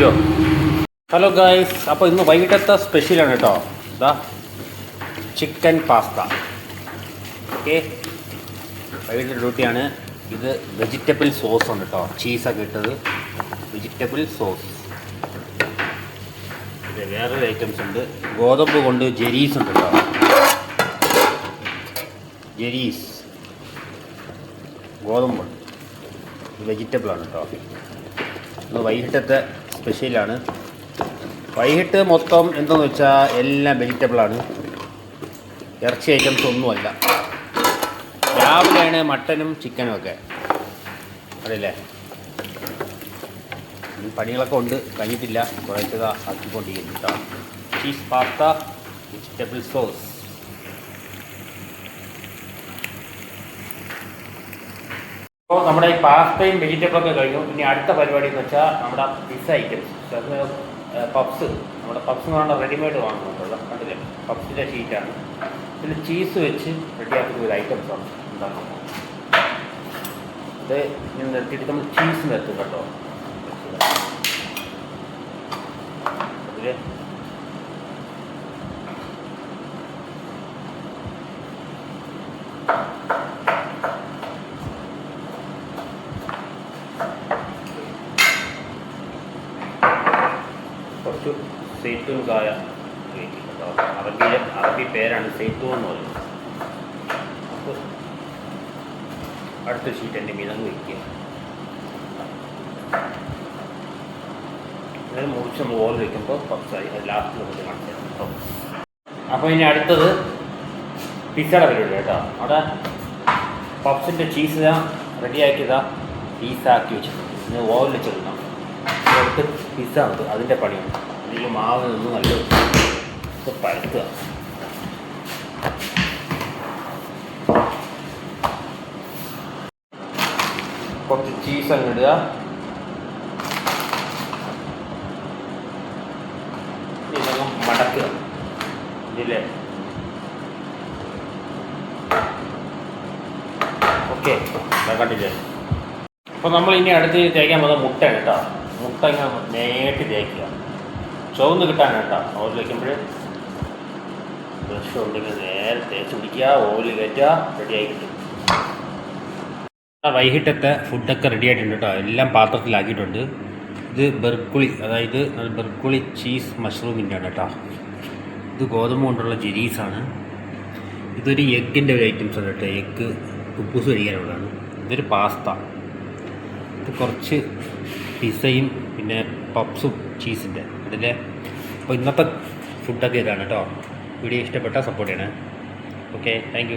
Video hello guys അപ്പോൾ ഇന്ന് വൈകിട്ടത്തെ സ്പെഷ്യലാണ് കേട്ടോ. ഇതാ ചിക്കൻ പാസ്ത. ഓക്കെ. വൈകിട്ട് ഡ്യൂട്ടിയാണ്. ഇത് വെജിറ്റബിൾ സോസ് ആണ് കേട്ടോ. ചീസൊക്കെ ഇട്ടത്. Vegetable sauce. പിന്നെ വേറൊരു ഐറ്റംസ് ഉണ്ട്. ഗോതമ്പ് കൊണ്ട് ജെരീസ് ഉണ്ട് കേട്ടോ. ജെരീസ്. ഗോതമ്പ്. വെജിറ്റബിൾ ആണ് കേട്ടോ. വൈകിട്ടത്തെ സ്പെഷ്യലാണ്. വൈകിട്ട് മൊത്തം എന്തെന്ന് വെച്ചാൽ എല്ലാം വെജിറ്റബിളാണ് ഇറച്ചി ഐറ്റംസ് ഒന്നുമല്ല. രാവിലെയാണ് മട്ടനും ചിക്കനും ഒക്കെ. അറിയില്ലേ പണികളൊക്കെ ഉണ്ട്. കഴിഞ്ഞിട്ടില്ല. കുറച്ചതാ ആക്കിക്കൊണ്ടിരിക്കുന്നു കേട്ടോ ചീസ് പാസ്ത വെജിറ്റബിൾ സോസ് അപ്പോൾ നമ്മുടെ ഈ പാസ്തയും വെജിറ്റബിളൊക്കെ കഴിഞ്ഞു. ഇനി അടുത്ത പരിപാടി എന്ന് വെച്ചാൽ നമ്മുടെ പിസ്സ ഐറ്റംസ് അത് പപ്സ് നമ്മുടെ പപ്സ് എന്ന് പറഞ്ഞാൽ റെഡിമെയ്ഡ് വാങ്ങുന്നുണ്ടല്ലോ. കണ്ടില്ലേ? പപ്സിന്റെ ഷീറ്റാണ് ഇതിൽ ചീസ് വെച്ച് റെഡിയാക്കുന്ന ഒരു ഐറ്റംസ് ആണ് എന്താണ് ഇത് ഇങ്ങനെ നിർത്തിയിട്ട് നമ്മൾ ചീസ് നിർത്തും കേട്ടോ. അതിൽ കുറച്ച് സെയ്ത്തൂൻ കായ അറബിയിലെ അറബി പേരാണ് സെയ്ത്തൂൻ എന്ന് പറയുന്നത്. അപ്പോൾ അടുത്ത ഷീറ്റ് എന്റെ മിനങ്ങ് വയ്ക്കുക ഇത് മുറിച്ച് നമ്മൾ ഓയിൽ വയ്ക്കുമ്പോൾ കുറച്ചായി ലാസ്റ്റ് നമുക്ക് കാണിച്ചു കേട്ടോ അപ്പോൾ ഇനി അടുത്തത് പിസ്സയുടെ പരിപാടി കേട്ടോ. അവിടെ പപ്സിന്റെ ചീസ് റെഡിയാക്കിയതാ പീസാക്കി വെച്ചിട്ടുണ്ട്. ഇന്ന് ഓയിലിൽ ചെറുതാണ് എടുത്ത് പിസ്സ ഉണ്ട്. അതിന്റെ പണിയാണ് അതിൽ മാവ് നല്ല ഇത് പരത്തുക. കുറച്ച് ചീസ് അങ്ങ് ഇടുക. ഇതങ്ങ് മടക്കുക. ഇതിലെ ഓക്കെ. കണ്ടില്ലേ? അപ്പോൾ നമ്മൾ ഇനി അടുത്ത് തേക്കാൻ പോകുന്നത് മുട്ട കേട്ടോ. മുട്ട ഇങ്ങനെ നേരിട്ട് തേക്കുക. ചുവന്ന് കിട്ടാൻ കേട്ടോ. ഓയിൽ വയ്ക്കുമ്പോൾ ബ്രഷ് ഉണ്ടെങ്കിൽ നേരെ തേച്ച് പിടിക്കുക ഓയിൽ കയറ്റുക റെഡിയായി കിട്ടും. വൈകിട്ടത്തെ ഫുഡൊക്കെ റെഡി ആയിട്ടുണ്ട് കേട്ടോ. എല്ലാം പാത്രത്തിലാക്കിയിട്ടുണ്ട്. ഇത് ബെർക്കുളി അതായത് ബെർക്കുളി ചീസ് മഷ്റൂമിന്റെ ആണ് കേട്ടോ. ഇത് ഗോതമ്പ് കൊണ്ടുള്ള ജെരീസാണ് ഇതൊരു എഗ്ഗിന്റെ ഒരു ഐറ്റംസ് ആണ് കേട്ടോ. എഗ്ഗ് കുപ്പൂസ് കഴിക്കാനുള്ളതാണ്. ഇതൊരു പാസ്ത ഇത് കുറച്ച് പിസയും പിന്നെ പപ്സും ചീസിന്റെ അതിലെ അപ്പോൾ ഇന്നത്തെ ഫുഡൊക്കെ ഇതാണ് കേട്ടോ വീഡിയോ ഇഷ്ടപ്പെട്ടാൽ സപ്പോർട്ട് ചെയ്യണേ. Okay thank